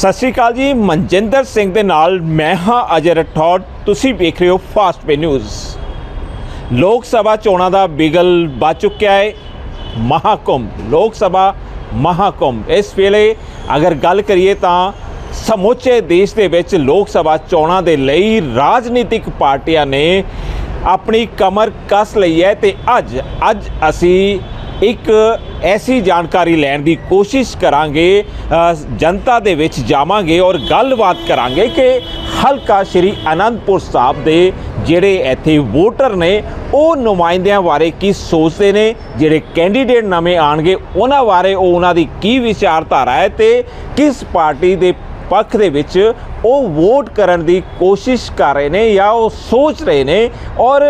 ਸਤਿ ਸ਼੍ਰੀ ਅਕਾਲ ਜੀ, ਮਨਜਿੰਦਰ ਸਿੰਘ ਦੇ ਨਾਲ ਮੈਂ ਹਾਂ ਅਜੇ ਰਠੌੜ, ਤੁਸੀਂ ਵੇਖ ਰਹੇ ਹੋ ਫਾਸਟ ਪੇ ਨਿਊਜ਼ ਲੋਕ ਸਭਾ ਚੋਣਾਂ ਦਾ ਬਿਗਲ ਵੱਜ ਚੁੱਕਿਆ ਹੈ, ਮਹਾਕੁੰਭ, ਲੋਕ ਸਭਾ ਮਹਾਕੁੰਭ। ਇਸ ਵੇਲੇ ਅਗਰ ਗੱਲ ਕਰੀਏ ਤਾਂ ਸਮੁੱਚੇ ਦੇਸ਼ ਦੇ ਵਿੱਚ ਲੋਕ ਸਭਾ ਚੋਣਾਂ ਦੇ ਲਈ ਰਾਜਨੀਤਿਕ ਪਾਰਟੀਆਂ ਨੇ ਆਪਣੀ ਕਮਰ ਕੱਸ ਲਈ ਹੈ ਤੇ ਅੱਜ ਅੱਜ ਅਸੀਂ ਇੱਕ ਐਸੀ ਜਾਣਕਾਰੀ ਲੈਣ ਦੀ ਕੋਸ਼ਿਸ਼ ਕਰਾਂਗੇ ਜਨਤਾ ਦੇ ਵਿੱਚ ਜਾਵਾਂਗੇ ਔਰ ਗੱਲਬਾਤ ਕਰਾਂਗੇ ਕਿ ਹਲਕਾ ਸ਼੍ਰੀ ਅਨੰਦਪੁਰ ਸਾਹਿਬ ਦੇ ਜਿਹੜੇ ਇੱਥੇ ਵੋਟਰ ਨੇ, ਉਹ ਨੁਮਾਇੰਦਿਆਂ ਬਾਰੇ ਕੀ ਸੋਚਦੇ ਨੇ, ਜਿਹੜੇ ਕੈਂਡੀਡੇਟ ਨਵੇਂ ਆਣਗੇ ਉਹਨਾਂ ਬਾਰੇ ਉਹ ਉਹਨਾਂ ਦੀ ਕੀ ਵਿਚਾਰਧਾਰਾ ਹੈ ਤੇ ਕਿਸ ਪਾਰਟੀ ਦੇ ਪੱਖ ਦੇ ਵਿੱਚ ਉਹ ਵੋਟ ਕਰਨ ਦੀ ਕੋਸ਼ਿਸ਼ ਕਰ ਰਹੇ ਨੇ ਜਾਂ ਉਹ ਸੋਚ ਰਹੇ ਨੇ ਔਰ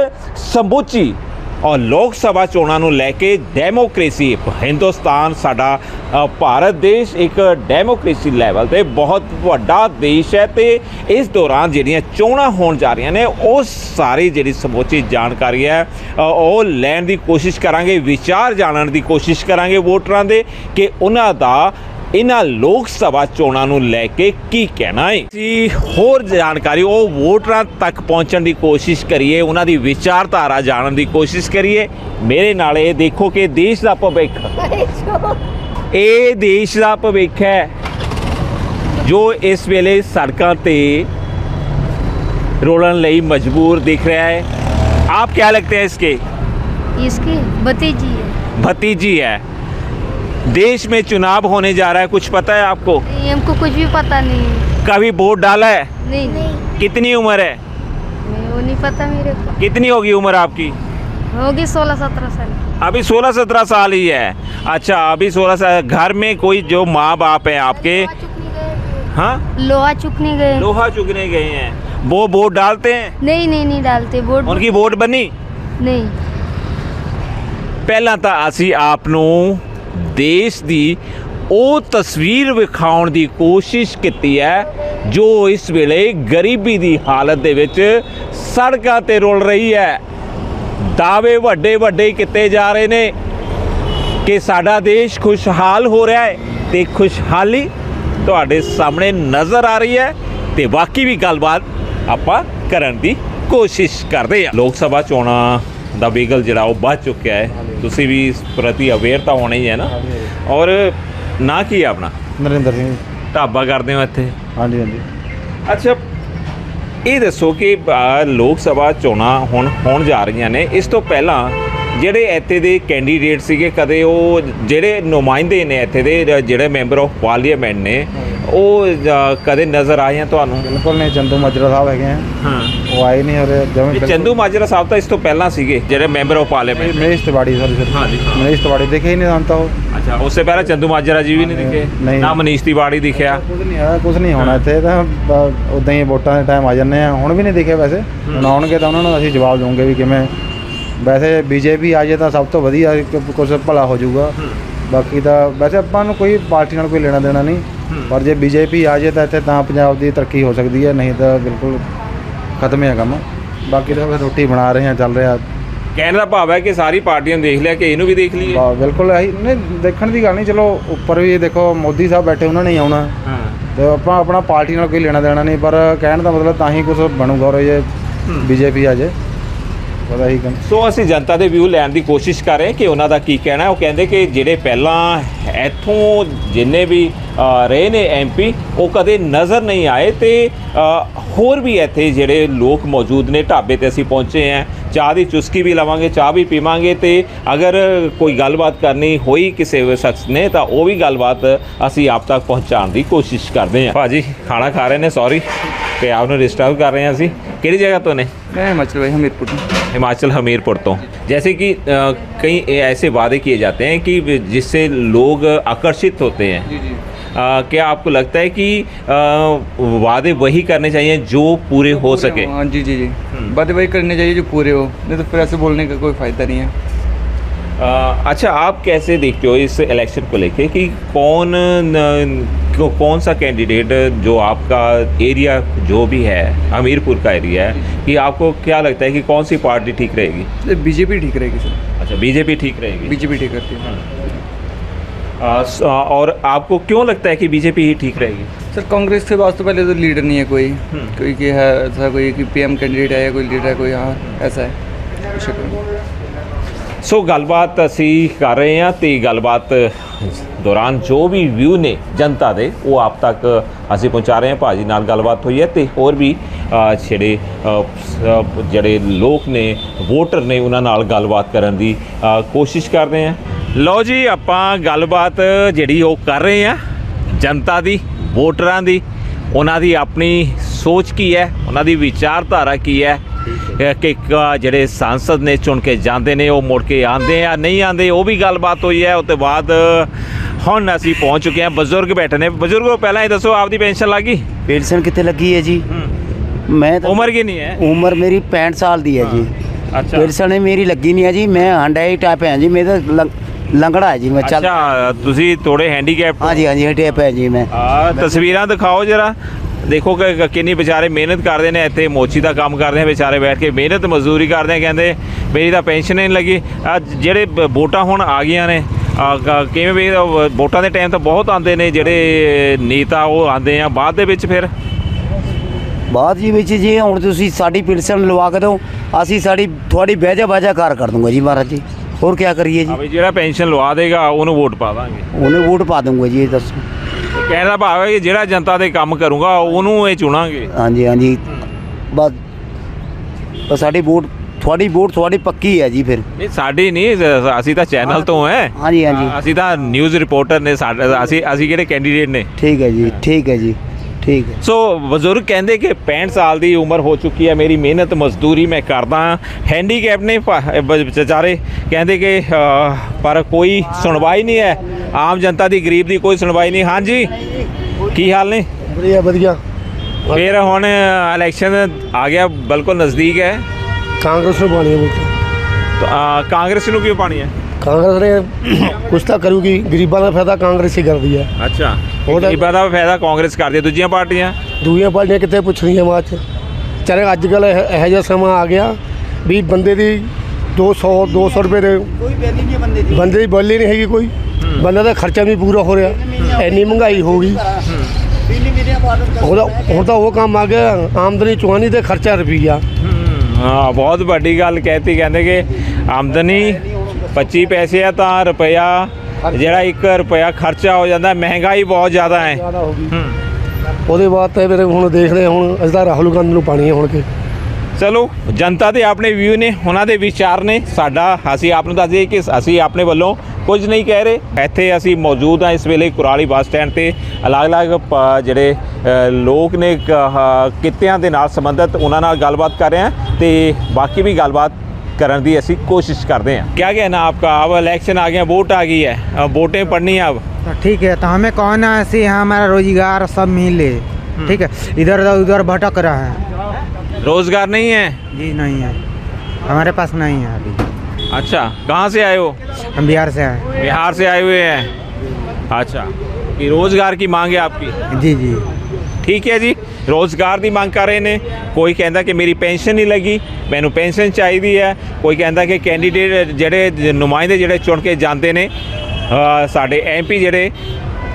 ਸਮੁੱਚੀ ਔਰ ਲੋਕ ਸਭਾ ਚੋਣਾਂ ਨੂੰ ਲੈ ਕੇ ਡੈਮੋਕ੍ਰੇਸੀ, ਹਿੰਦੁਸਤਾਨ ਸਾਡਾ ਭਾਰਤ ਦੇਸ਼ ਇੱਕ ਡੈਮੋਕ੍ਰੇਸੀ ਲੈਵਲ ਤੇ ਬਹੁਤ ਵੱਡਾ ਦੇਸ਼ ਹੈ ਤੇ ਇਸ ਦੌਰਾਨ ਜਿਹੜੀਆਂ ਚੋਣਾਂ ਹੋਣ ਜਾ ਰਹੀਆਂ ਨੇ, ਉਹ ਸਾਰੀ ਜਿਹੜੀ ਸਮੁੱਚੀ ਜਾਣਕਾਰੀ ਹੈ ਉਹ ਲੈਣ ਦੀ ਕੋਸ਼ਿਸ਼ ਕਰਾਂਗੇ, ਵਿਚਾਰ ਜਾਣਨ ਦੀ ਕੋਸ਼ਿਸ਼ ਕਰਾਂਗੇ ਵੋਟਰਾਂ ਦੇ ਕਿ ਉਹਨਾਂ ਦਾ ਇਹਨਾਂ ਲੋਕ ਸਭਾ ਚੋਣਾਂ ਨੂੰ ਲੈ ਕੇ ਕੀ ਕਹਿਣਾ ਹੈ ਜੀ ਹੋਰ ਜਾਣਕਾਰੀ ਉਹ ਵੋਟਰਾਂ ਤੱਕ ਪਹੁੰਚਣ ਦੀ ਕੋਸ਼ਿਸ਼ ਕਰੀਏ ਉਹਨਾਂ ਦੀ ਵਿਚਾਰਧਾਰਾ ਜਾਣਨ ਦੀ ਕੋਸ਼ਿਸ਼ ਕਰੀਏ ਮੇਰੇ ਨਾਲ ਇਹ ਦੇਖੋ ਕਿ ਦੇਸ਼ ਦਾ ਭਵਿੱਖ ਇਹ ਦੇਸ਼ ਦਾ ਭਵਿੱਖ ਹੈ ਜੋ ਇਸ ਵੇਲੇ ਸੜਕਾਂ ਤੇ ਰੋਲਣ ਲਈ ਮਜਬੂਰ ਦਿਖ ਰਿਹਾ ਹੈ ਆਪ क्या लगते हैं इसके इसकी भतीजी है भतीजी है देश में चुनाव होने जा रहा है कुछ पता है आपको नहीं हमको कुछ भी पता नहीं है कभी वोट डाला है नहीं नहीं कितनी उम्र है मैं वो नहीं पता मेरे को कितनी होगी उम्र आपकी होगी सोलह सत्रह साल की अभी 16-17 साल ही है अच्छा अभी 16 साल घर में कोई जो माँ बाप है आपके लोहा चुकने गए हाँ लोहा चुकने गए लोहा चुगने गए हैं वो वोट डालते हैं नहीं नहीं नहीं डालते बोर्ड उनकी वोट बनी नहीं ਪਹਿਲਾਂ ਤਾਂ ਅਸੀਂ ਆਪ ਨੂੰ ਦੇਸ਼ ਦੀ ਉਹ ਤਸਵੀਰ ਵਿਖਾਉਣ ਦੀ ਕੋਸ਼ਿਸ਼ ਕੀਤੀ ਹੈ, ਜੋ ਇਸ ਵੇਲੇ ਗਰੀਬੀ ਦੀ ਹਾਲਤ ਦੇ ਵਿੱਚ ਸੜਕਾਂ ਤੇ ਰੁਲ ਰਹੀ ਹੈ। ਦਾਅਵੇ ਵੱਡੇ ਵੱਡੇ ਕੀਤੇ ਜਾ ਰਹੇ ਨੇ ਕਿ ਸਾਡਾ ਦੇਸ਼ ਖੁਸ਼ਹਾਲ ਹੋ ਰਿਹਾ ਹੈ ਤੇ ਖੁਸ਼ਹਾਲੀ ਤੁਹਾਡੇ ਸਾਹਮਣੇ ਨਜ਼ਰ ਆ ਰਹੀ ਹੈ ਤੇ ਬਾਕੀ ਵੀ ਗੱਲਬਾਤ ਆਪਾਂ ਕਰਨ ਦੀ ਕੋਸ਼ਿਸ਼ ਕਰਦੇ ਹਾਂ। ਲੋਕ ਸਭਾ ਚੋਣਾਂ ਦਾ ਬਿਗਲ ਜਿਹੜਾ ਉਹ ਵੱਧ ਚੁੱਕਿਆ ਹੈ। ਤੁਸੀਂ ਵੀ ਇਸ ਪ੍ਰਤੀ ਅਵੇਅਰ ਤਾਂ ਹੋਣਾ ਹੀ ਹੈ ਨਾ। ਔਰ ਨਾ ਕੀ ਹੈ ਆਪਣਾ? ਨਰਿੰਦਰ ਸਿੰਘ। ਢਾਬਾ ਕਰਦੇ ਹੋ ਇੱਥੇ? ਹਾਂਜੀ ਹਾਂਜੀ। ਅੱਛਾ ਇਹ ਦੱਸੋ ਕਿ ਲੋਕ ਸਭਾ ਚੋਣਾਂ ਹੁਣ ਹੋਣ ਜਾ ਰਹੀਆਂ ਨੇ। ਇਸ ਤੋਂ ਪਹਿਲਾਂ ਜਿਹੜੇ ਇੱਥੇ ਦੇ ਕੈਂਡੀਡੇਟ ਸੀਗੇ ਕਦੇ ਉਹ ਜਿਹੜੇ ਨੁਮਾਇੰਦੇ ਨੇ ਇੱਥੇ ਦੇ ਜ- ਜਿਹੜੇ ਮੈਂਬਰ ਆਫ ਪਾਰਲੀਮੈਂਟ ਨੇ ਉਹ ਜ- ਕਦੇ ਨਜ਼ਰ ਆਏ ਆ ਤੁਹਾਨੂੰ? ਬਿਲਕੁਲ ਨਹੀਂ ਚੰਦੂ ਮਾਜਰਾ ਸਾਹਿਬ ਹੈਗੇ ਆ। ਹਾਂ। ਉਹ ਆਏ ਨਹੀਂ ਔਰ ਜਮੇ ਚੰਦੂ ਮਾਜਰਾ ਸਾਹਿਬ ਤਾਂ ਇਸ ਤੋਂ ਪਹਿਲਾਂ ਸੀਗੇ ਜਿਹੜੇ member of parliament Manish Tiwari sir ਹਾਂ। ਮਨੀਸ਼ ਤਿਵਾੜੀ ਦੇਖੇ ਹੀ ਨਹੀਂ ਸਾਨੂੰ ਤਾਂ ਉਹ। ਅੱਛਾ ਉਸ ਤੋਂ ਪਹਿਲਾਂ ਚੰਦੂ ਮਾਜਰਾ ਜੀ ਵੀ ਨਹੀਂ ਦਿਖੇ। ਨਾ ਮਨੀਸ਼ ਤਿਵਾੜੀ ਦਿਖਿਆ। ਕੁਝ ਨਹੀਂ ਹੋਇਆ ਕੁਝ ਨਹੀਂ ਹੋਣਾ ਇੱਥੇ ਤਾਂ ਉਦਾਂ ਹੀ ਵੋਟਾਂ ਦੇ ਟਾਈਮ ਆ ਜਾਂਦੇ ਆ। ਹੁਣ ਵੀ ਨਹੀਂ ਦਿਖੇ ਵੈਸੇ। ਹੁਣ ਆਉਣਗੇ ਤਾਂ ਉਹਨਾਂ ਨੂੰ ਅਸੀਂ ਜਵਾਬ ਦਵਾਂਗੇ ਵੀ ਕਿਵੇਂ ਵੈਸੇ ਬੀਜੇਪੀ ਆ ਜੇ ਤਾਂ ਸਭ ਤੋਂ ਵਧੀਆ ਕੁਝ ਭਲਾ ਹੋ ਜਾਊਗਾ। ਬਾਕੀ ਤਾਂ ਵੈਸੇ ਆਪਾਂ ਨੂੰ ਕੋਈ ਪਾਰਟੀ ਨਾਲ ਕੋਈ ਲੈਣਾ ਦੇਣਾ ਨਹੀਂ। ਪਰ ਜੇ ਬੀਜੇਪੀ ਆ ਜੇ ਤਾਂ ਇੱਥੇ ਤਾਂ ਪੰਜਾਬ ਦੀ ਤਰੱਕੀ ਹੋ ਸਕਦੀ ਹੈ ਨਹੀਂ ਤਾਂ ਬਿਲਕੁਲ ਖਤਮ ਹੈ ਕੰਮ। ਬਾਕੀ ਤਾਂ ਰੋਟੀ ਬਣਾ ਰਹੇ ਆ ਚੱਲ ਰਿਹਾ। ਕਹਿਣ ਦਾ ਭਾਵ ਹੈ ਕਿ ਸਾਰੀ ਪਾਰਟੀਆਂ ਦੇਖ ਲਿਆ ਕਿ ਇਹਨੂੰ ਵੀ ਦੇਖ ਲਈਏ। ਬਾ- ਬਿਲਕੁਲ ਇਹੀ ਨਹੀਂ ਦੇਖਣ ਦੀ ਗੱਲ ਨਹੀਂ ਚਲੋ ਉੱਪਰ ਵੀ ਦੇਖੋ ਮੋਦੀ ਸਾਹਿਬ ਬੈਠੇ ਉਹਨਾਂ ਨੇ ਹੀ ਆਉਣਾ। ਹਾਂ। ਤੇ ਆਪਾਂ ਆਪਣਾ ਪਾਰਟੀ ਨਾਲ ਕੋਈ ਲੈਣਾ ਦੇਣਾ ਨਹੀਂ ਪਰ ਕਹਿਣ ਦਾ ਮਤਲਬ ਤਾਂ ਹੀ ਕੁਝ ਬਣੂਗਾ ਔਰ ਜੇ ਬੀਜੇਪੀ ਆ ਜੇ ਉਹਦਾ ਹੀ ਕੰਮ ਸੋ ਅਸੀਂ ਜਨਤਾ ਦੇ ਵਿਊ ਲੈਣ ਦੀ ਕੋਸ਼ਿਸ਼ ਕਰ ਰਹੇ ਕਿ ਉਹਨਾਂ ਦਾ ਕੀ ਕਹਿਣਾ ਉਹ ਕਹਿੰਦੇ ਕਿ ਜਿਹੜੇ ਪਹਿਲਾਂ ਇੱਥੋਂ ਜਿੰਨੇ ਵੀ ਅ, ਰਹੇ ਨੇ ਐਮਪੀ ਉਹ ਕਦੇ ਨਜ਼ਰ ਨਹੀਂ ਆਏ ਤੇ ਅ, ਹੋਰ ਵੀ ਇੱਥੇ ਜਿਹੜੇ ਲੋਕ ਮੌਜੂਦ ਨੇ ਢਾਬੇ ਤੇ ਅਸੀਂ ਪਹੁੰਚੇ ਹਾਂ ਚਾਹ ਦੀ ਚੁਸਕੀ ਵੀ ਲਵਾਂਗੇ ਚਾਹ ਵੀ ਪੀਵਾਂਗੇ ਤੇ ਅਗਰ ਕੋਈ ਗੱਲਬਾਤ ਕਰਨੀ ਹੋਈ ਕਿਸੇ ਵੀ ਸ਼ਖਸ ਨੇ ਤਾਂ ਉਹ ਵੀ ਗੱਲਬਾਤ ਅਸੀਂ ਆਪ ਤੱਕ ਪਹੁੰਚਾਉਣ ਦੀ ਕੋਸ਼ਿਸ਼ ਕਰਦੇ ਹਾਂ ਭਾਜੀ ਖਾਣਾ ਖਾ ਰਹੇ ਨੇ ਸੌਰੀ ਕਿ ਆਪ ਨੂੰ ਡਿਸਟਰਬ ਕਰ ਰਹੇ ਹਾਂ ਅਸੀਂ ਕਿਹੜੀ ਜਗ੍ਹਾ ਤੋਂ ਨੇ मैं हिमाचल भाई हमीरपुर में। हिमाचल हमीरपुर तो जैसे कि अ, कई ऐसे वादे किए जाते हैं कि जिससे लोग आकर्षित होते हैं। जी जी। अ, क्या आपको लगता है कि अ, वादे वही करने चाहिए जो पूरे हो पूरे सके? हाँ जी जी जी। बातें वही करनी चाहिए जो पूरे हो नहीं तो फिर ऐसे बोलने का कोई फ़ायदा नहीं है। अ, अच्छा आप कैसे देखते हो इस इलेक्शन को लेके कि कौन कौन सा कैंडिडेट जो आपका एरिया जो भी है हमीरपुर का एरिया है कि आपको क्या लगता है कि कौन सी पार्टी ठीक रहेगी? बीजेपी ठीक रहेगी सर। अच्छा बीजेपी ठीक रहेगी। बीजेपी ठीक करती है। स- और आपको क्यों लगता है कि बीजेपी ही ठीक रहेगी सर कांग्रेस के वास्ते पहले तो लीडर नहीं है कोई कोई कि है ऐसा कोई कि पीएम कैंडिडेट है या कोई लीडर है कोई हाँ ऐसा है शक्ल में। ਸੋ ਗੱਲਬਾਤ ਅਸੀਂ ਕਰ ਰਹੇ ਹਾਂ ਤੇ ਗੱਲਬਾਤ ਦੌਰਾਨ ਜੋ ਵੀ ਵਿਊ ਨੇ ਜਨਤਾ ਦੇ ਉਹ ਆਪ ਤੱਕ ਅਸੀਂ ਪਹੁੰਚਾ ਰਹੇ ਹਾਂ ਭਾਜੀ ਨਾਲ ਗੱਲਬਾਤ ਹੋਈ ਹੈ ਤੇ ਹੋਰ ਵੀ ਅ, ਜਿਹੜੇ ਅ, ਸ- ਜਿਹੜੇ ਲੋਕ ਨੇ ਵੋਟਰ ਨੇ ਉਹਨਾਂ ਨਾਲ ਗੱਲਬਾਤ ਕਰਨ ਦੀ ਅ, ਕੋਸ਼ਿਸ਼ ਕਰਦੇ ਹਾਂ ਲੋ ਜੀ ਆਪਾਂ ਗੱਲਬਾਤ ਜਿਹੜੀ ਉਹ ਕਰ ਰਹੇ ਆ ਜਨਤਾ ਦੀ ਵੋਟਰਾਂ ਦੀ ਉਹਨਾਂ ਦੀ ਆਪਣੀ ਸੋਚ ਕੀ ਹੈ ਉਹਨਾਂ ਦੀ ਵਿਚਾਰਧਾਰਾ ਕੀ ਹੈ ਕਿ ਜਿਹੜੇ ਸੰਸਦ ਨੇ ਚੁਣ ਕੇ ਜਾਂਦੇ ਨੇ ਉਹ ਮੁੜ ਕੇ ਆਉਂਦੇ ਆ ਨਹੀਂ ਆਉਂਦੇ ਉਹ ਵੀ ਗੱਲਬਾਤ ਹੋਈ ਹੈ ਉਸ ਤੋਂ ਬਾਅਦ ਹੁਣ ਅਸੀਂ ਪਹੁੰਚ ਚੁੱਕੇ ਹਾਂ ਬਜ਼ੁਰਗ ਬੈਠੇ ਨੇ। ਬਜ਼ੁਰਗੋ ਪਹਿਲਾਂ ਇਹ ਦੱਸੋ ਆਪਦੀ ਪੈਨਸ਼ਨ ਲੱਗੀ? ਪੈਨਸ਼ਨ ਕਿੱਥੇ ਲੱਗੀ ਹੈ ਜੀ? ਮੈਂ ਤਾਂ ਉਮਰ ਕੀ ਨਹੀਂ ਹੈ? ਉਮਰ ਮੇਰੀ 65 ਸਾਲ ਦੀ ਹੈ ਜੀ। ਅੱਛਾ। ਪੈਨਸ਼ਨ ਮੇਰੀ ਲੱਗੀ ਨਹੀਂ ਹੈ ਜੀ ਮੈਂ ਹੰਡਾਈ ਟਾਪ ਹੈ ਜੀ ਮੇਰੇ ਲੰਗੜਾ ਜੀ ਮੈਂ ਚੱਲ ਅੱਛਾ ਤੁਸੀਂ ਥੋੜੇ ਹੈਂਡੀਕੈਪ ਹਾਂਜੀ ਹਾਂਜੀ ਹਟੇਪ ਹੈ ਜੀ ਮੈਂ। ਆ ਤਸਵੀਰਾਂ ਦਿਖਾਓ ਜਰਾ। ਦੇਖੋ ਕਿ ਕਿੰਨੀ ਵਿਚਾਰੇ ਮਿਹਨਤ ਕਰਦੇ ਨੇ ਇੱਥੇ ਮੋਚੀ ਦਾ ਕੰਮ ਕਰਦੇ ਨੇ ਵਿਚਾਰੇ ਬੈਠ ਕੇ ਮਿਹਨਤ ਮਜ਼ਦੂਰੀ ਕਰਦੇ ਨੇ ਕਹਿੰਦੇ ਮੇਰੀ ਤਾਂ ਪੈਨਸ਼ਨ ਨਹੀਂ ਲੱਗੀ। ਜਿਹੜੇ ਵੋਟਾਂ ਹੁਣ ਆ ਗਈਆਂ ਨੇ ਕਿਵੇਂ ਵੀ ਵੋਟਾਂ ਦੇ ਟਾਈਮ ਤਾਂ ਬਹੁਤ ਆਉਂਦੇ ਨੇ ਜਿਹੜੇ ਨੇਤਾ ਉਹ ਆਉਂਦੇ ਆ ਬਾਅਦ ਦੇ ਵਿੱਚ ਫਿਰ? ਬਾਅਦ ਜੀ ਵਿੱਚ ਜੀ ਹੁਣ ਤੁਸੀਂ ਸਾਡੀ ਪਿਲਸਨ ਲਵਾ ਕੇ ਦਿਓ ਅਸੀਂ ਸਾਡੀ ਤੁਹਾਡੀ ਬਹਿਜਾ ਬਾਜਾ ਕਾਰ ਕਰ ਦੂੰਗਾ ਜੀ ਮਹਾਰਾਜ ਜੀ। ਹੋਰ ਕੀ ਕਰੀਏ ਜੀ? ਵੀ ਜਿਹੜਾ ਪੈਨਸ਼ਨ ਲਵਾ ਦੇਗਾ ਉਹਨੂੰ ਵੋਟ ਪਾ ਦਾਂਗੇ। ਉਹਨੇ ਵੋਟ ਪਾ ਦੂੰਗਾ ਜੀ ਇਹ ਦੱਸੋ ਕਹਿਣ ਦਾ ਭਾਵ ਹੈ ਕਿ ਜਿਹੜਾ ਜਨਤਾ ਦੇ ਕੰਮ ਕਰੂਗਾ ਉਹਨੂੰ ਇਹ ਚੁਣਾਂਗੇ। ਹਾਂਜੀ ਹਾਂਜੀ। ਬਸ ਬਸ ਸਾਡੀ ਵੋਟ ਤੁਹਾਡੀ ਵੋਟ ਤੁਹਾਡੀ ਪੱਕੀ ਹੈ ਜੀ ਫਿਰ। ਨਹੀਂ ਸਾਡੀ ਨਹੀਂ ਸ- ਅਸੀਂ ਤਾਂ ਚੈਨਲ ਤੋਂ ਹੈ। ਹਾਂਜੀ ਹਾਂਜੀ। ਅਸੀਂ ਤਾਂ ਨਿਊਜ਼ ਰਿਪੋਰਟਰ ਨੇ ਸਾਡਾ ਅਸੀਂ ਅਸੀਂ ਕਿਹੜੇ ਕੈਂਡੀਡੇਟ ਨੇ? ਠੀਕ ਹੈ ਜੀ ਠੀਕ ਹੈ ਜੀ। ਠੀਕ ਹੈ। ਸੋ ਬਜ਼ੁਰਗ ਕਹਿੰਦੇ ਕਿ 65 ਸਾਲ ਦੀ ਉਮਰ ਹੋ ਚੁੱਕੀ ਹੈ ਮੇਰੀ ਮਿਹਨਤ ਮਜ਼ਦੂਰੀ ਮੈਂ ਕਰਦਾ ਹੈਂਡੀਕੈਪ ਨੇ ਵਿਚਾਰੇ ਕਹਿੰਦੇ ਕਿ ਪਰ ਕੋਈ ਸੁਣਵਾਈ ਨਹੀਂ ਹੈ। ਆਮ ਜਨਤਾ ਦੀ ਗਰੀਬ ਦੀ ਕੋਈ ਸੁਣਵਾਈ ਨਹੀਂ। ਹਾਂਜੀ ਕੀ ਹਾਲ ਨੇ? ਵਧੀਆ ਵਧੀਆ। ਫਿਰ ਹੁਣ ਇਲੈਕਸ਼ਨ ਆ ਗਿਆ ਬਿਲਕੁਲ ਨਜ਼ਦੀਕ ਹੈ। ਕਾਂਗਰਸ ਨੂੰ ਪਾਣੀ ਅ, ਕਾਂਗਰਸ ਨੂੰ ਕਿਉਂ ਪਾਣੀ ਹੈ? ਕਾਂਗਰਸ ਨੇ ਕੁਛ ਤਾਂ ਕਰੂਗੀ ਗਰੀਬਾਂ ਦਾ ਫਾਇਦਾ ਕਾਂਗਰਸ ਹੀ ਕਰਦੀ ਹੈ। ਅੱਛਾ ਉਹ ਤਾਂ- ਗਰੀਬਾਂ ਦਾ ਫਾਇਦਾ ਕਾਂਗਰਸ ਕਰਦੀ ਹੈ ਦੂਜੀਆਂ ਪਾਰਟੀਆਂ? ਦੂਜੀਆਂ ਪਾਰਟੀਆਂ ਕਿੱਥੇ ਪੁੱਛਣੀਆਂ ਬਾਅਦ ਚ? ਚਾਰੇ ਅੱਜ ਕੱਲ ਇਹੋ ਜਿਹਾ ਸਮਾਂ ਆ ਗਿਆ ਵੀ ਬੰਦੇ ਦੀ 200 200 ਰੁਪਏ ਦੇ ਕੋਈ ਵੈਲਿਊ ਨਹੀਂ ਬੰਦੇ ਦੀ। ਬੰਦੇ ਦੀ ਬੋਲੀ ਨਹੀਂ ਹੈਗੀ ਕੋਈ। ਬੰਦੇ ਦਾ ਖਰਚਾ ਵੀ ਪੂਰਾ ਹੋ ਰਿਹਾ। ਇੰਨੀ ਮਹਿੰਗਾਈ ਹੋ ਗਈ। ਬਿਜਲੀ ਮੇਰੇ ਬਾਅਦ ਉਹਦਾ ਹੁਣ ਤਾਂ ਉਹ ਕੰਮ ਆ ਗਿਆ। ਆਮਦਨੀ ਚੁਆਨੀ ਤੇ ਖਰਚਾ ਰੁਪਈਆ। ਹਾਂ ਬਹੁਤ ਵੱਡੀ ਗੱਲ ਕਹਿਤੀ। ਕਹਿੰਦੇ ਕਿ ਆਮਦਨੀ 25 ਪੈਸੇ ਆ ਤਾਂ ਰੁਪਇਆ ਜਿਹੜਾ 1 ਰੁਪਇਆ ਖਰਚਾ ਹੋ ਜਾਂਦਾ ਮਹਿੰਗਾਈ ਬਹੁਤ ਜ਼ਿਆਦਾ ਹੈ। ਜ਼ਿਆਦਾ ਹੋ ਗਈ। ਉਹਦੇ ਬਾਅਦ ਤਾਂ ਫਿਰ ਹੁਣ ਦੇਖਦੇ ਹੁਣ ਅਸੀਂ ਤਾਂ ਰਾਹੁਲ ਗਾਂਧੀ ਨੂੰ ਪਾਣੀ ਹੈ ਹੁਣ ਕੇ ਚਲੋ ਜਨਤਾ ਦੇ ਆਪਣੇ ਵਿਊ ਨੇ ਉਹਨਾਂ ਦੇ ਵਿਚਾਰ ਨੇ ਸਾਡਾ ਅਸੀਂ ਆਪ ਨੂੰ ਦੱਸ ਦਈਏ ਕਿ ਅਸੀਂ ਆਪਣੇ ਵੱਲੋਂ ਕੁਝ ਨਹੀਂ ਕਹਿ ਰਹੇ। ਇੱਥੇ ਅਸੀਂ ਮੌਜੂਦ ਹਾਂ ਇਸ ਵੇਲੇ ਕੁਰਾਲੀ ਬੱਸ ਸਟੈਂਡ ਤੇ। ਅਲੱਗ-ਅਲੱਗ ਜਿਹੜੇ ਲੋਕ ਨੇ ਕਿੱਤਿਆਂ ਦੇ ਨਾਲ ਸੰਬੰਧਿਤ ਉਹਨਾਂ ਨਾਲ ਗੱਲਬਾਤ ਕਰ ਰਹੇ ਹਾਂ ਤੇ ਬਾਕੀ ਵੀ ਗੱਲਬਾਤ ਕਰਨ ਦੀ ਅਸੀਂ ਕੋਸ਼ਿਸ਼ ਕਰਦੇ हैं क्या कहना आपका अब इलेक्शन आ गया वोट आ गई है अब वोटें पड़नी है अब तो ठीक है तो हमें कौन है ऐसे यहाँ हमारा रोजगार सब मिले ठीक है इधर उधर उधर भटक रहा है रोजगार नहीं है जी नहीं है हमारे पास नहीं है अभी अच्छा कहाँ से आए हो हम बिहार से आए बिहार से आए हुए हैं अच्छा कि रोजगार की मांग है आपकी जी जी ਠੀਕ ਹੈ ਜੀ ਰੋਜ਼ਗਾਰ ਦੀ ਮੰਗ ਕਰ ਰਹੇ ਨੇ। ਕੋਈ ਕਹਿੰਦਾ ਕਿ ਮੇਰੀ ਪੈਨਸ਼ਨ ਨਹੀਂ ਲੱਗੀ ਮੈਨੂੰ ਪੈਨਸ਼ਨ ਚਾਹੀਦੀ ਹੈ। ਕੋਈ ਕਹਿੰਦਾ ਕਿ ਕੈਂਡੀਡੇਟ ਜਿਹੜੇ ਨੁਮਾਇੰਦੇ ਜਿਹੜੇ ਚੁਣ ਕੇ ਜਾਂਦੇ ਨੇ ਸਾਡੇ ਐਮਪੀ ਜਿਹੜੇ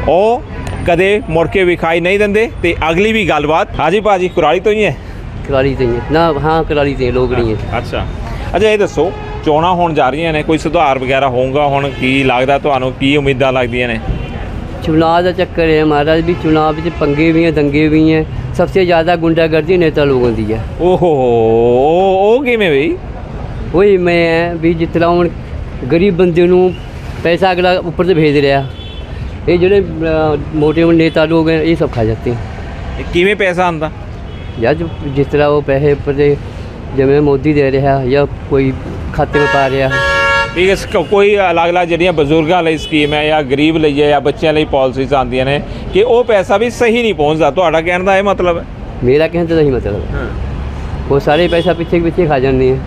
ਉਹ ਕਦੇ ਮੁੜ ਕੇ ਵਿਖਾਈ ਨਹੀਂ ਦਿੰਦੇ। ਤੇ ਅਗਲੀ ਵੀ ਗੱਲਬਾਤ ਹਾਜੀ ਭਾਜੀ ਕੁਰਾਲੀ ਤੋਂ ਹੀ ਹੈ? ਕੁਰਾਲੀ ਤੋਂ ਹੀ ਨਾ ਹਾਂ ਕੁਰਾਲੀ ਤੋਂ ਲੋਕ ਨਹੀਂ ਹੈ। ਅੱਛਾ। ਅੱਛਾ ਇਹ ਦੱਸੋ ਚੋਣਾਂ ਹੋਣ ਜਾ ਰਹੀਆਂ ਨੇ ਕੋਈ ਸੁਧਾਰ ਵਗੈਰਾ ਹੋਊਗਾ ਹੁਣ? ਕੀ ਲੱਗਦਾ ਤੁਹਾਨੂੰ ਕੀ ਉਮੀਦਾਂ ਲੱਗਦੀਆਂ ਨੇ? चुनाव ਦਾ ਚੱਕਰ है ਮਹਾਰਾਜ ਵੀ चुनाव ਵਿੱਚ ਪੰਗੇ ਵੀ ਹੈ ਦੰਗੇ ਵੀ ਹੈ। ਸਭ ਤੋਂ ਜ਼ਿਆਦਾ ਗੁੰਡਾਗਰਦੀ ਨੇਤਾ ਲੋਕਾਂ ਦੀ ਹੈ। ਓਹੋ ਉਹ ਕਿਵੇਂ ਬਈ? ਉਹੀ ਮੈਂ ਵੀ ਜਿਤਨਾ ਹੁਣ ਗਰੀਬ ਬੰਦੇ ਨੂੰ ਪੈਸਾ ਅਗਲਾ ਉੱਪਰ ਤੇ ਭੇਜ ਰਿਹਾ। ਇਹ ਜਿਹੜੇ ਮੋਟੇ ਮੋਟੇ ਨੇਤਾ ਲੋਕ ਹੈ ਇਹ ਸਭ ਖਾ ਜਾਂਦੇ ਹੈ ਕਿਵੇਂ ਪੈਸਾ ਆਂਦਾ ਯਾਰ ਜਿਸ ਤਰ੍ਹਾਂ ਉਹ ਪੈਸੇ ਉੱਪਰ ਤੇ ਜਿਵੇਂ ਮੋਦੀ ਦੇ ਰਿਹਾ ਜਾਂ ਕੋਈ ਖਾਤੇ ਵਿੱਚ ਪਾ ਰਿਹਾ। ਠੀਕ ਹੈ ਸ- ਕੋਈ ਅਲੱਗ-ਅਲੱਗ ਜਿਹੜੀਆਂ ਬਜ਼ੁਰਗਾਂ ਲਈ ਸਕੀਮ ਹੈ ਜਾਂ ਗਰੀਬ ਲਈ ਹੈ ਜਾਂ ਬੱਚਿਆਂ ਲਈ ਪਾਲਿਸੀਜ਼ ਆਉਂਦੀਆਂ ਨੇ ਕਿ ਉਹ ਪੈਸਾ ਵੀ ਸਹੀ ਨਹੀਂ ਪਹੁੰਚਦਾ। ਤੁਹਾਡਾ ਕਹਿਣ ਦਾ ਇਹ ਮਤਲਬ ਹੈ? ਮੇਰਾ ਕਹਿਣ ਦਾ ਨਹੀਂ ਮਤਲਬ ਹੈ। ਉਹ ਸਾਰੇ ਪੈਸਾ ਪਿੱਛੇ ਪਿੱਛੇ ਖਾ ਜਾਂਦੇ ਆ।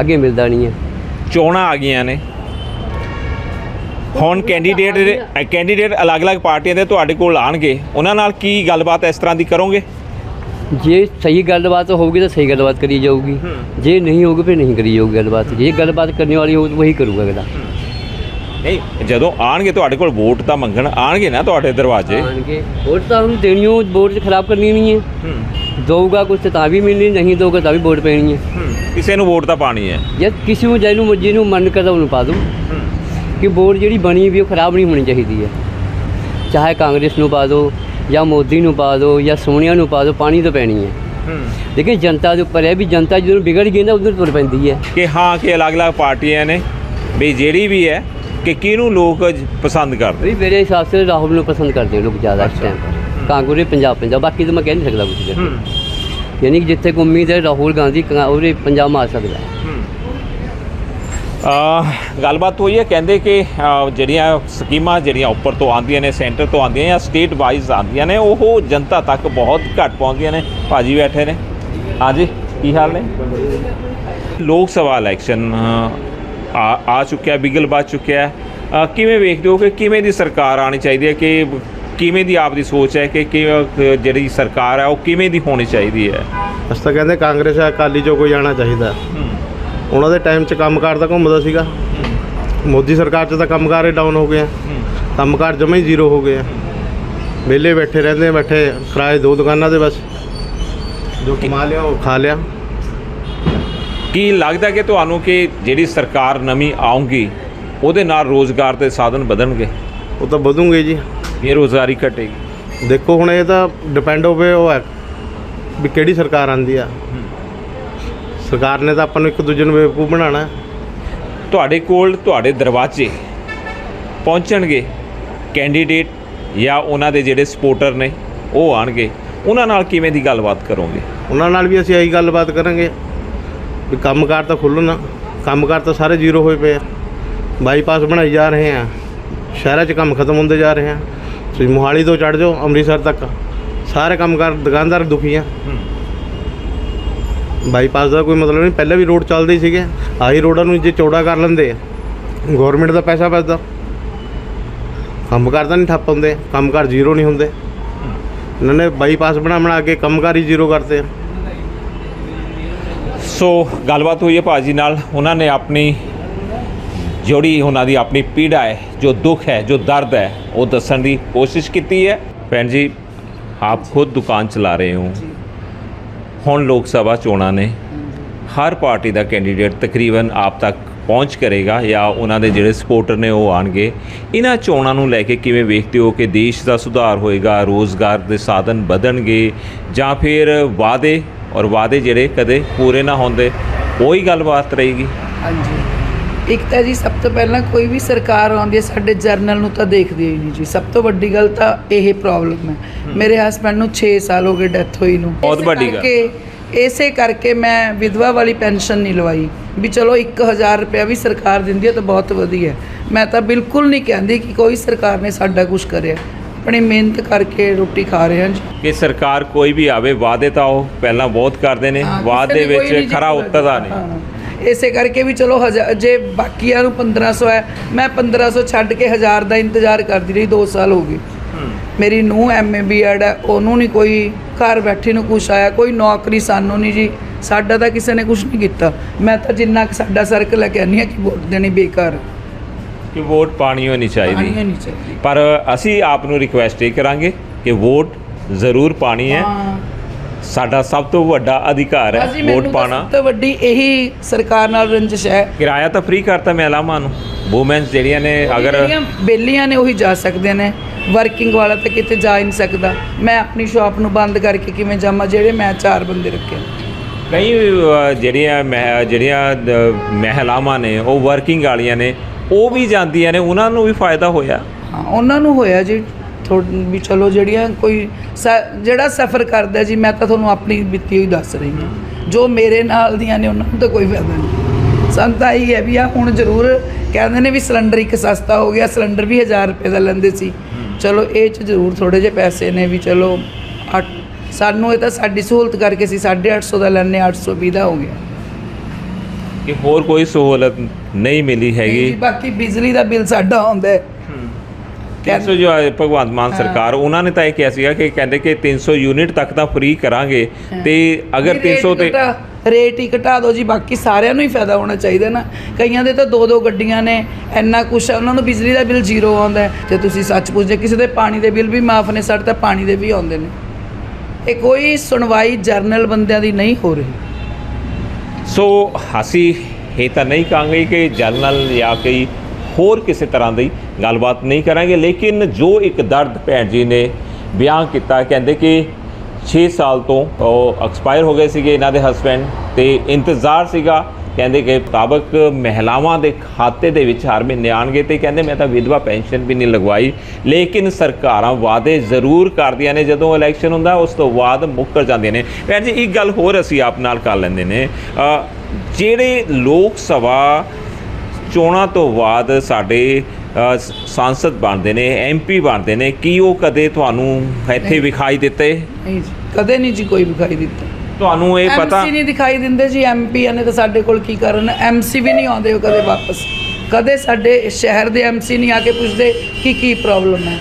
ਅੱਗੇ ਮਿਲਦਾ ਨਹੀਂ ਹੈ ਚੋਣਾਂ ਆ ਗਈਆਂ ਨੇ। ਹੁਣ ਕੈਂਡੀਡੇਟ ਕੈਂਡੀਡੇਟ ਅਲੱਗ-ਅਲੱਗ ਪਾਰਟੀਆਂ ਦੇ ਤੁਹਾਡੇ ਕੋਲ ਆਣਗੇ ਉਹਨਾਂ ਨਾਲ ਕੀ ਗੱਲਬਾਤ ਇਸ ਤਰ੍ਹਾਂ ਦੀ ਕਰੋਗੇ? ਜੇ ਸਹੀ ਗੱਲਬਾਤ ਹੋਊਗੀ ਤਾਂ ਸਹੀ ਗੱਲਬਾਤ ਕਰੀ ਜਾਊਗੀ। ਜੇ ਨਹੀਂ ਹੋਊਗੀ ਫਿਰ ਨਹੀਂ ਕਰੀ ਜਾਊਗੀ ਗੱਲਬਾਤ। ਜੇ ਗੱਲਬਾਤ ਕਰਨੇ ਵਾਲੀ ਹੋਊ ਤਾਂ ਵਹੀ ਕਰੂਗਾ ਅਗਲਾ। ਨਹੀਂ ਜਦੋਂ ਆਣਗੇ ਤੁਹਾਡੇ ਕੋਲ ਵੋਟ ਤਾਂ ਮੰਗਣ ਆਣਗੇ ਨਾ ਤੁਹਾਡੇ ਦਰਵਾਜ਼ੇ? ਆਣਗੇ ਵੋਟ ਤਾਂ ਉਹਨੂੰ ਦੇਣੀ ਹੋ ਵੋਟ ਖਰਾਬ ਕਰਨੀ ਨਹੀਂ ਹੈ। ਦਊਗਾ ਕੁਛ ਤਾਂ ਤਾਂ ਵੀ ਮਿਲਣੀ ਨਹੀਂ ਦਊਗਾ ਤਾਂ ਵੀ ਵੋਟ ਪੈਣੀ ਹੈ। ਕਿਸੇ ਨੂੰ ਵੋਟ ਤਾਂ ਪਾਣੀ ਹੈ। ਜੇ ਕਿਸੇ ਨੂੰ ਜਿਹਨੂੰ ਮਰਜ਼ੀ ਨੂੰ ਮਨ ਕਰਦਾ ਉਹਨੂੰ ਪਾ ਦੋ ਕਿ ਵੋਟ ਜਿਹੜੀ ਬਣੀ ਵੀ ਉਹ ਖਰਾਬ ਨਹੀਂ ਹੋਣੀ ਚਾਹੀਦੀ ਹੈ। ਚਾਹੇ ਕਾਂਗਰਸ ਨੂੰ ਪਾ ਦਿਓ ਜਾਂ ਮੋਦੀ ਨੂੰ ਪਾ ਦਿਓ ਜਾਂ ਸੋਨੀਆ ਨੂੰ ਪਾ ਦਿਓ ਪਾਣੀ ਤਾਂ ਪੈਣੀ ਹੈ। ਲੇਕਿਨ ਜਨਤਾ ਦੇ ਉੱਪਰ ਹੈ ਵੀ ਜਨਤਾ ਜਦੋਂ ਵਿਗੜ ਗਈ ਨਾ ਉਧਰ ਤੁਰ ਪੈਂਦੀ ਹੈ। ਕਿ ਹਾਂ ਕਿ ਅਲੱਗ-ਅਲੱਗ ਪਾਰਟੀਆਂ ਨੇ ਵੀ ਜਿਹੜੀ ਵੀ ਹੈ ਕਿ ਕਿਹਨੂੰ ਲੋਕ ਪਸੰਦ ਕਰਦੇ? ਵੀ ਮੇਰੇ ਹਿਸਾਬ ਸੇ ਰਾਹੁਲ ਨੂੰ ਪਸੰਦ ਕਰਦੇ ਲੋਕ ਜ਼ਿਆਦਾ ਇਸ ਟਾਈਮ ਕਾਂਗਰਸ ਪੰਜਾਬ ਪੰਜਾਬ ਬਾਕੀ ਤਾਂ ਮੈਂ ਕਹਿ ਨਹੀਂ ਸਕਦਾ ਕੁਝ ਯਾਨੀ ਕਿ ਜਿੱਥੇ ਕੋ ਉਮੀਦ ਹੈ ਰਾਹੁਲ ਗਾਂਧੀ ਉਹਦੇ ਪੰਜਾਬ ਮਾਰ ਸਕਦਾ ਹੈ। ਗੱਲਬਾਤ ਹੋਈ ਹੈ ਕਹਿੰਦੇ ਕਿ ਜਿਹੜੀਆਂ ਸਕੀਮਾਂ ਜਿਹੜੀਆਂ ਉੱਪਰ ਤੋਂ ਆਉਂਦੀਆਂ ਨੇ ਸੈਂਟਰ ਤੋਂ ਆਉਂਦੀਆਂ ਜਾਂ ਸਟੇਟ ਵਾਈਜ਼ ਆਉਂਦੀਆਂ ਨੇ ਉਹ ਜਨਤਾ ਤੱਕ ਬਹੁਤ ਘੱਟ ਪਹੁੰਚਦੀਆਂ ਨੇ। ਭਾਜੀ ਬੈਠੇ ਨੇ। ਹਾਂਜੀ ਕੀ ਹਾਲ ਨੇ? ਲੋਕ ਸਭਾ ਇਲੈਕਸ਼ਨ ਆ ਚੁੱਕਿਆ ਬਿਗਲ ਵੱਜ ਚੁੱਕਿਆ। ਕਿਵੇਂ ਵੇਖਦੇ ਹੋ ਕਿ ਕਿਵੇਂ ਦੀ ਸਰਕਾਰ ਆਣੀ ਚਾਹੀਦੀ ਹੈ ਕਿ ਕਿਵੇਂ ਦੀ ਆਪ ਦੀ ਸੋਚ ਹੈ ਕਿ ਜਿਹੜੀ ਸਰਕਾਰ ਹੈ ਉਹ ਕਿਵੇਂ ਦੀ ਹੋਣੀ ਚਾਹੀਦੀ ਹੈ? ਅਸੀਂ ਤਾਂ ਕਹਿੰਦੇ ਕਾਂਗਰਸ ਜਾਂ ਅਕਾਲੀ ਚੋਂ ਕੋਈ ਜਾਣਾ ਚਾਹੀਦਾ। ਉਹਨਾਂ ਦੇ ਟਾਈਮ 'ਚ ਕੰਮਕਾਰ ਤਾਂ ਘੁੰਮਦਾ ਸੀਗਾ। ਮੋਦੀ ਸਰਕਾਰ 'ਚ ਤਾਂ ਕੰਮਕਾਰ ਹੀ ਡਾਊਨ ਹੋ ਗਏ ਆ। ਕੰਮਕਾਰ ਜਮਾ ਹੀ ਜ਼ੀਰੋ ਹੋ ਗਏ ਆ। ਵਿਹਲੇ ਬੈਠੇ ਰਹਿੰਦੇ ਆ, ਬੈਠੇ ਕਿਰਾਏ ਦੋ ਦੁਕਾਨਾਂ ਦੇ ਬਸ। ਜੋ ਕਮਾ ਲਿਆ ਉਹ ਖਾ ਲਿਆ। ਕੀ ਲੱਗਦਾ ਕਿ ਤੁਹਾਨੂੰ ਕਿ ਜਿਹੜੀ ਸਰਕਾਰ ਨਵੀਂ ਆਉਂਗੀ ਉਹਦੇ ਨਾਲ ਰੋਜ਼ਗਾਰ ਦੇ ਸਾਧਨ ਵਧਣਗੇ? ਉਹ ਤਾਂ ਵਧੂਗੇ ਜੀ। ਬੇਰੁਜ਼ਗਾਰੀ ਘਟੇਗੀ। ਦੇਖੋ ਹੁਣ ਇਹ ਤਾਂ ਡਿਪੈਂਡ ਹੋਵੇ ਉਹ ਹੈ ਵੀ ਕਿਹੜੀ ਸਰਕਾਰ ਆਂਦੀ ਆ। ਸਰਕਾਰ ਨੇ ਤਾਂ ਆਪਾਂ ਨੂੰ ਇੱਕ ਦੂਜੇ ਨੂੰ ਬੇਵਕੂਫ ਬਣਾਉਣਾ। ਤੁਹਾਡੇ ਕੋਲ ਤੁਹਾਡੇ ਦਰਵਾਜ਼ੇ ਪਹੁੰਚਣਗੇ ਕੈਂਡੀਡੇਟ ਜਾਂ ਉਹਨਾਂ ਦੇ ਜਿਹੜੇ ਸਪੋਰਟਰ ਨੇ ਉਹ ਆਣਗੇ ਉਹਨਾਂ ਨਾਲ ਕਿਵੇਂ ਦੀ ਗੱਲਬਾਤ ਕਰੋਗੇ? ਉਹਨਾਂ ਨਾਲ ਵੀ ਅਸੀਂ ਇਹੀ ਗੱਲਬਾਤ ਕਰਾਂਗੇ। ਵੀ ਕੰਮਕਾਰ ਤਾਂ ਖੁੱਲ੍ਹਣ ਨਾ ਕੰਮਕਾਰ ਤਾਂ ਸਾਰੇ ਜ਼ੀਰੋ ਹੋਏ ਪਏ ਆ। ਬਾਈਪਾਸ ਬਣਾਈ ਜਾ ਰਹੇ ਆ ਸ਼ਹਿਰਾਂ 'ਚ ਕੰਮ ਖਤਮ ਹੁੰਦੇ ਜਾ ਰਹੇ ਆ। ਤੁਸੀਂ ਮੋਹਾਲੀ ਤੋਂ ਚੜ ਜਾਓ ਅੰਮ੍ਰਿਤਸਰ ਤੱਕ। ਸਾਰੇ ਕੰਮਕਾਰ ਦੁਕਾਨਦਾਰ ਦੁਖੀ ਆ। ਬਾਈਪਾਸ ਦਾ ਕੋਈ ਮਤਲਬ ਨਹੀਂ, ਪਹਿਲਾਂ ਵੀ ਰੋਡ ਚੱਲਦੇ ਹੀ ਸੀਗੇ, ਆਹੀ ਰੋਡਾਂ ਨੂੰ ਜੇ ਚੌੜਾ ਕਰ ਲੈਂਦੇ ਗਵਰਨਮੈਂਟ ਦਾ ਪੈਸਾ ਬਚਦਾ। ਕੰਮਕਾਰ ਤਾਂ ਨਹੀਂ ਠੱਪ ਹੁੰਦੇ ਕੰਮਕਾਰ ਜ਼ੀਰੋ ਨਹੀਂ ਹੁੰਦੇ। ਇਹਨਾਂ ਨੇ ਬਾਈਪਾਸ ਬਣਾ ਬਣਾ ਕੇ ਕੰਮਕਾਰ ਹੀ ਜ਼ੀਰੋ ਕਰਤੇ ਸੋ, ਗੱਲਬਾਤ ਹੋਈ ਹੈ ਭਾਜੀ ਨਾਲ, ਉਹਨਾਂ ਨੇ ਆਪਣੀ ਜਿਹੜੀ ਉਹਨਾਂ ਦੀ ਆਪਣੀ ਪੀੜਾ ਹੈ, ਜੋ ਦੁੱਖ ਹੈ, ਜੋ ਦਰਦ ਹੈ, ਉਹ ਦੱਸਣ ਦੀ ਕੋਸ਼ਿਸ਼ ਕੀਤੀ ਹੈ। ਭੈਣ ਜੀ, ਆਪ ਖੁਦ ਦੁਕਾਨ ਚਲਾ ਰਹੇ ਹੋ। ਹੁਣ ਲੋਕ ਸਭਾ ਚੋਣਾਂ ਨੇ। ਹਰ ਪਾਰਟੀ ਦਾ ਕੈਂਡੀਡੇਟ ਤਕਰੀਬਨ ਆਪ ਤੱਕ ਪਹੁੰਚ ਕਰੇਗਾ ਜਾਂ ਉਹਨਾਂ ਦੇ ਜਿਹੜੇ ਸਪੋਰਟਰ ਨੇ ਉਹ ਆਣਗੇ ਇਹਨਾਂ ਚੋਣਾਂ ਨੂੰ ਲੈ ਕੇ ਕਿਵੇਂ ਵੇਖਦੇ ਹੋ ਕਿ ਦੇਸ਼ ਦਾ ਸੁਧਾਰ ਹੋਏਗਾ, ਰੋਜ਼ਗਾਰ ਦੇ ਸਾਧਨ ਵਧਣਗੇ ਜਾਂ ਫਿਰ ਵਾਅਦੇ ਔਰ ਵਾਅਦੇ ਜਿਹੜੇ ਕਦੇ ਪੂਰੇ ਨਾ ਹੁੰਦੇ ਉਹੀ ਗੱਲਬਾਤ ਰਹੇਗੀ? ਹਾਂਜੀ। ਇੱਕ ਤਾਂ ਜੀ ਸਭ ਤੋਂ ਪਹਿਲਾਂ ਕੋਈ ਵੀ ਸਰਕਾਰ ਆਉਂਦੀ ਹੈ ਸਾਡੇ ਜਰਨਲ ਨੂੰ ਤਾਂ ਦੇਖਦੀ ਹੀ ਨਹੀਂ ਜੀ। ਸਭ ਤੋਂ ਵੱਡੀ ਗੱਲ ਤਾਂ ਇਹ ਪ੍ਰੋਬਲਮ ਹੈ। ਮੇਰੇ ਹਸਬੰਡ ਨੂੰ 6 ਸਾਲ ਹੋ ਗਏ ਡੈਥ ਹੋਈ ਨੂੰ। ਬਹੁਤ ਵੱਡੀ ਗੱਲ। ਇਸੇ ਕਰਕੇ ਮੈਂ ਵਿਧਵਾ ਵਾਲੀ ਪੈਨਸ਼ਨ ਨਹੀਂ ਲਵਾਈ। ਵੀ ਚਲੋ 1000 ਰੁਪਇਆ ਵੀ ਸਰਕਾਰ ਦਿੰਦੀ ਹੈ ਤਾਂ ਬਹੁਤ ਵਧੀਆ। ਮੈਂ ਤਾਂ ਬਿਲਕੁਲ ਨਹੀਂ ਕਹਿੰਦੀ ਕਿ ਕੋਈ ਸਰਕਾਰ ਨੇ ਸਾਡਾ ਕੁਝ ਕਰਿਆ। ਆਪਣੀ ਮਿਹਨਤ ਕਰਕੇ ਰੋਟੀ ਖਾ ਰਹੇ ਹਾਂ ਜੀ। ਕਿ ਸਰਕਾਰ ਕੋਈ ਵੀ ਆਵੇ ਵਾਅਦੇ ਤਾਂ ਉਹ ਪਹਿਲਾਂ ਬਹੁਤ ਕਰਦੇ ਨੇ। ਹਾਂ, ਬਾਅਦ ਕਿਸੇ ਦੇ ਨੇ ਕੋਈ ਵਿੱਚ ਖਰਾ ਉਤਰਦਾ ਨਹੀਂ। ਇਸੇ ਕਰਕੇ ਵੀ ਚਲੋ ਜੇ ਬਾਕੀਆਂ ਨੂੰ 1500 ਹੈ ਮੈਂ 1500 ਛੱਡ ਕੇ 1000 ਦਾ ਇੰਤਜ਼ਾਰ ਕਰਦੀ ਰਹੀ 2 ਸਾਲ ਹੋ ਗਏ। ਮੇਰੀ ਨੂੰਹ ਐਮਏ ਬੀਐਡ ਹੈ ਉਹਨੂੰ ਨਹੀਂ ਕੋਈ ਘਰ ਬੈਠੀ ਨੂੰ ਕੁਛ ਆਇਆ ਕੋਈ ਨੌਕਰੀ ਸਾਨੂੰ ਨਹੀਂ ਜੀ ਸਾਡਾ ਤਾਂ ਕਿਸੇ ਨੇ ਕੁਝ ਨਹੀਂ ਕੀਤਾ। ਮੈਂ ਤਾਂ ਜਿੰਨਾ ਕੁ ਸਾਡਾ ਸਰਕਲ ਹੈ ਕਹਿੰਦੀ ਹਾਂ ਕਿ ਵੋਟ ਦੇਣੀ ਬੇਕਾਰ। ਕਿ ਵੋਟ ਪਾਣੀ ਹੋਣੀ ਚਾਹੀਦੀ। ਪਰ ਅਸੀਂ ਆਪ ਨੂੰ ਰਿਕੁਐਸਟ ਇਹ ਕਰਾਂਗੇ ਕਿ ਵੋਟ ਜ਼ਰੂਰ ਪਾਣੀ ਹਾਂ। ਸਾਡਾ ਸਭ ਤੋਂ ਵੱਡਾ ਅਧਿਕਾਰ ਹੈ ਵੋਟ ਪਾਣਾ ਸਭ ਤੋਂ ਵੱਡੀ ਇਹੀ ਸਰਕਾਰ ਨਾਲ ਰੰਜਿਸ਼ ਹੈ। ਕਿਰਾਇਆ ਤਾਂ ਫ੍ਰੀ ਕਰਤਾ ਮਹਿਲਾਵਾਂ ਨੂੰ। ਵੂਮਨਸ ਜਿਹੜੀਆਂ ਨੇ ਅਗਰ ਬੇਲੀਆਂ ਨੇ ਉਹੀ ਜਾ ਸਕਦੇ ਨੇ। ਵਰਕਿੰਗ ਵਾਲਾ ਤਾਂ ਕਿਤੇ ਜਾ ਹੀ ਨਹੀਂ ਸਕਦਾ। ਮੈਂ ਆਪਣੀ ਸ਼ਾਪ ਨੂੰ ਬੰਦ ਕਰਕੇ ਕਿਵੇਂ ਜਾਵਾਂ ਜਿਹੜੇ ਮੈਂ ਚਾਰ ਬੰਦੇ ਰੱਖੇ। ਕਈ ਜਿਹੜੀਆਂ ਜਿਹੜੀਆਂ ਮਹਿਲਾਵਾਂ ਨੇ ਉਹ ਵਰਕਿੰਗ ਵਾਲੀਆਂ ਨੇ ਉਹ ਵੀ ਜਾਂਦੀਆਂ ਨੇ ਉਹਨਾਂ ਨੂੰ ਵੀ ਫਾਇਦਾ ਹੋਇਆ। ਹਾਂ ਉਹਨਾਂ ਨੂੰ ਹੋਇਆ ਜੀ। ਥੋੜ ਵੀ ਚਲੋ ਜਿਹੜੀਆਂ ਕੋਈ ਜਿਹੜਾ ਸਫ਼ਰ ਕਰਦਾ ਜੀ ਮੈਂ ਤਾਂ ਤੁਹਾਨੂੰ ਆਪਣੀ ਬੀਤੀ ਹੋਈ ਦੱਸ ਰਹੀ ਹਾਂ। ਜੋ ਮੇਰੇ ਨਾਲ ਦੀਆਂ ਨੇ ਉਹਨਾਂ ਨੂੰ ਤਾਂ ਕੋਈ ਫਾਇਦਾ ਨਹੀਂ। ਸਾਨੂੰ ਤਾਂ ਇਹੀ ਹੈ ਵੀ ਆ ਹੁਣ ਜ਼ਰੂਰ ਕਹਿੰਦੇ ਨੇ ਵੀ ਸਿਲੰਡਰ ਇੱਕ ਸਸਤਾ ਹੋ ਗਿਆ ਸਿਲੰਡਰ ਵੀ 1000 ਰੁਪਏ ਦਾ ਲੈਂਦੇ ਸੀ। ਚਲੋ ਇਹ ਚ ਜ਼ਰੂਰ ਥੋੜੇ ਜਿਹੇ ਪੈਸੇ ਨੇ ਵੀ ਚਲੋ ਸਾਨੂੰ ਇਹ ਤਾਂ ਸਾਡੀ ਸਹੂਲਤ ਕਰਕੇ ਸੀ 850 ਦਾ ਲੈਂਦੇ 820 ਦਾ ਹੋ ਗਿਆ। ਕਿ ਹੋਰ ਕੋਈ ਸਹੂਲਤ ਨਹੀਂ ਮਿਲੀ ਹੈਗੀ। ਬਾਕੀ ਬਿਜਲੀ ਦਾ ਬਿੱਲ ਸਾਡਾ ਆਉਂਦਾ ਹੈ। 300 ਜੋ ਭਗਵੰਤ ਮਾਨ ਸਰਕਾਰ ਉਹਨਾਂ ਨੇ ਤਾਂ ਇਹ ਕਿਹਾ ਸੀਗਾ ਕਿ ਕਹਿੰਦੇ ਕਿ 300 ਯੂਨਿਟ ਤੱਕ ਤਾਂ ਫ੍ਰੀ ਕਰਾਂਗੇ। ਤੇ ਅਗਰ ਵੀ ਰੇਟ 300 ਤੇ ਤਾਂ ਰੇਟ ਹੀ ਘਟਾ ਦਿਓ ਜੀ ਬਾਕੀ ਸਾਰਿਆਂ ਨੂੰ ਹੀ ਫਾਇਦਾ ਹੋਣਾ ਚਾਹੀਦਾ ਨਾ। ਕਈਆਂ ਦੇ ਤਾਂ ਦੋ ਦੋ ਗੱਡੀਆਂ ਨੇ ਇੰਨਾ ਕੁਛ ਉਹਨਾਂ ਨੂੰ ਬਿਜਲੀ ਦਾ ਬਿੱਲ ਜ਼ੀਰੋ ਆਉਂਦਾ ਹੈ। ਜੇ ਤੁਸੀਂ ਸੱਚ ਪੁੱਛਦੇ ਕਿਸੇ ਦੇ ਪਾਣੀ ਦੇ ਬਿੱਲ ਵੀ ਮਾਫ ਨੇ ਸਾਡੇ ਤਾਂ ਪਾਣੀ ਦੇ ਵੀ ਆਉਂਦੇ ਨੇ। ਇਹ ਕੋਈ ਸੁਣਵਾਈ ਜਰਨਲ ਬੰਦਿਆਂ ਦੀ ਨਹੀਂ ਹੋ ਰਹੀ। ਸੋ ਅਸੀਂ ਇਹ ਤਾਂ ਨਹੀਂ ਕਹਾਂਗੇ ਕਿ ਜਰਨਲ ਜਾਂ ਕੋਈ ਹੋਰ ਕਿਸੇ ਤਰ੍ਹਾਂ ਦੀ ਗੱਲਬਾਤ ਨਹੀਂ ਕਰਾਂਗੇ। ਲੇਕਿਨ ਜੋ ਇੱਕ ਦਰਦ ਭੈਣ ਜੀ ਨੇ ਬਿਆਨ ਕੀਤਾ, ਕਹਿੰਦੇ ਕਿ 6 ਸਾਲ ਤੋਂ ਉਹ ਐਕਸਪਾਇਰ ਹੋ ਗਏ ਸੀਗੇ ਇਹਨਾਂ ਦੇ ਹਸਬੈਂਡ ਤੇ ਇੰਤਜ਼ਾਰ ਸੀਗਾ। ਕਹਿੰਦੇ ਕਿ ਮੁਤਾਬਕ ਮਹਿਲਾਵਾਂ ਦੇ ਖਾਤੇ ਦੇ ਵਿੱਚ ਹਰ ਮਹੀਨੇ ਆਣਗੇ ਤੇ ਕਹਿੰਦੇ ਮੈਂ ਤਾਂ ਵਿਧਵਾ ਪੈਨਸ਼ਨ ਵੀ ਨਹੀਂ ਲਗਵਾਈ। ਲੇਕਿਨ ਸਰਕਾਰਾਂ ਵਾਅਦੇ ਜ਼ਰੂਰ ਕਰਦੀਆਂ ਨੇ। ਜਦੋਂ ਇਲੈਕਸ਼ਨ ਹੁੰਦਾ, ਉਸ ਤੋਂ ਬਾਅਦ ਮੁੱਕਰ ਜਾਂਦੀਆਂ ਨੇ। ਭੈਣ ਜੀ, ਇੱਕ ਗੱਲ ਹੋਰ ਅਸੀਂ ਆਪ ਨਾਲ ਕਰ ਲੈਂਦੇ ਨੇ। ਜਿਹੜੇ ਲੋਕ ਸਭਾ ਚੋਣਾਂ ਤੋਂ ਬਾਅਦ ਸਾਡੇ ਸਾਂਸਦ ਬਣਦੇ ਨੇ ਐਮਪੀ ਬਣਦੇ ਨੇ ਕੀ ਉਹ ਕਦੇ ਤੁਹਾਨੂੰ ਇੱਥੇ। ਵਿਖਾਈ ਦਿੱਤੇ? ਨਹੀਂ ਜੀ ਕਦੇ ਨਹੀਂ ਜੀ ਕੋਈ ਵਿਖਾਈ ਦਿੱਤਾ। ਤੁਹਾਨੂੰ ਇਹ ਪਤਾ? ਐਮਸੀ ਨਹੀਂ ਦਿਖਾਈ ਦਿੰਦੇ ਜੀ ਐਮਪੀ ਨੇ ਤਾਂ ਸਾਡੇ ਕੋਲ ਕੀ ਕਰਨ ਐਮਸੀ ਵੀ ਨਹੀਂ ਆਉਂਦੇ ਉਹ ਕਦੇ ਵਾਪਸ। ਕਦੇ ਸਾਡੇ ਸ਼ਹਿਰ ਦੇ ਐਮਸੀ ਨਹੀਂ ਆ ਕੇ ਪੁੱਛਦੇ ਕਿ ਕੀ ਪ੍ਰੋਬਲਮ ਹੈ।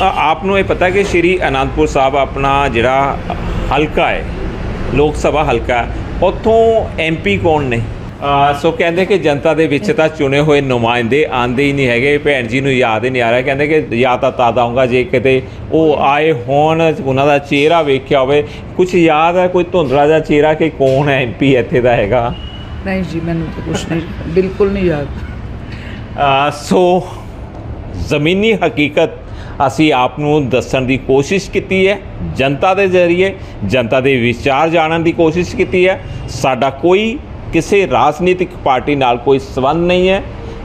ਆਪ ਨੂੰ ਇਹ ਪਤਾ ਕਿ ਸ਼੍ਰੀ ਅਨੰਦਪੁਰ ਸਾਹਿਬ ਆਪਣਾ ਜਿਹੜਾ ਹਲਕਾ ਹੈ ਲੋਕ ਸਭਾ ਹਲਕਾ ਉੱਥੋਂ ਐਮਪੀ ਕੌਣ ਨੇ? ਸੋ ਕਹਿੰਦੇ ਕਿ ਜਨਤਾ ਦੇ ਵਿੱਚ ਤਾਂ ਚੁਣੇ ਹੋਏ ਨੁਮਾਇੰਦੇ ਆਂਦੇ ਹੀ ਨਹੀਂ ਹੈਗੇ। ਭੈਣ ਜੀ ਨੂੰ ਯਾਦ ਹੀ ਨਹੀਂ ਆ ਰਿਹਾ। ਕਹਿੰਦੇ ਕਿ ਯਾਦ ਤਾਂ ਤਦ ਆਊਂਗਾ ਜੇ ਕਿਤੇ ਉਹ ਆਏ ਹੋਣ ਉਹਨਾਂ ਦਾ ਚਿਹਰਾ ਵੇਖਿਆ ਹੋਵੇ। ਕੁਝ ਯਾਦ ਹੈ? ਕੋਈ ਧੁੰਦਲਾ ਜਿਹਾ ਚਿਹਰਾ ਕਿ ਕੌਣ ਹੈ ਐਮਪੀ ਇੱਥੇ ਦਾ ਹੈਗਾ? ਨਹੀਂ ਜੀ ਮੈਨੂੰ ਤਾਂ ਕੁਝ ਨਹੀਂ ਬਿਲਕੁਲ ਨਹੀਂ ਯਾਦ। ਸੋ ਜ਼ਮੀਨੀ ਹਕੀਕਤ ਅਸੀਂ ਆਪ ਨੂੰ ਦੱਸਣ ਦੀ ਕੋਸ਼ਿਸ਼ ਕੀਤੀ ਹੈ। ਜਨਤਾ ਦੇ ਜ਼ਰੀਏ ਜਨਤਾ ਦੇ ਵਿਚਾਰ ਜਾਣਨ ਦੀ ਕੋਸ਼ਿਸ਼ ਕੀਤੀ ਹੈ। ਸਾਡਾ ਕੋਈ ਕਿਸੇ ਰਾਜਨੀਤਿਕ ਪਾਰਟੀ ਨਾਲ ਕੋਈ ਸਬੰਧ ਨਹੀਂ ਹੈ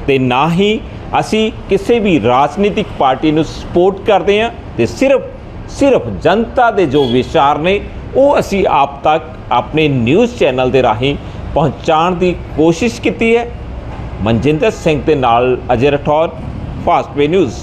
ਤੇ ਨਾ ਹੀ ਅਸੀਂ ਕਿਸੇ ਵੀ ਰਾਜਨੀਤਿਕ ਪਾਰਟੀ ਨੂੰ ਸਪੋਰਟ ਕਰਦੇ ਹਾਂ ਤੇ ਸਿਰਫ ਸਿਰਫ ਜਨਤਾ ਦੇ ਜੋ ਵਿਚਾਰ ਨੇ, ਉਹ ਅਸੀਂ ਆਪ ਤੱਕ ਆਪਣੇ ਨਿਊਜ਼ ਚੈਨਲ ਦੇ ਰਾਹੀਂ ਪਹੁੰਚਾਉਣ ਦੀ ਕੋਸ਼ਿਸ਼ ਕੀਤੀ ਹੈ। ਮਨਜਿੰਦਰ ਸਿੰਘ ਦੇ ਨਾਲ Ajay Rathore, fast way news.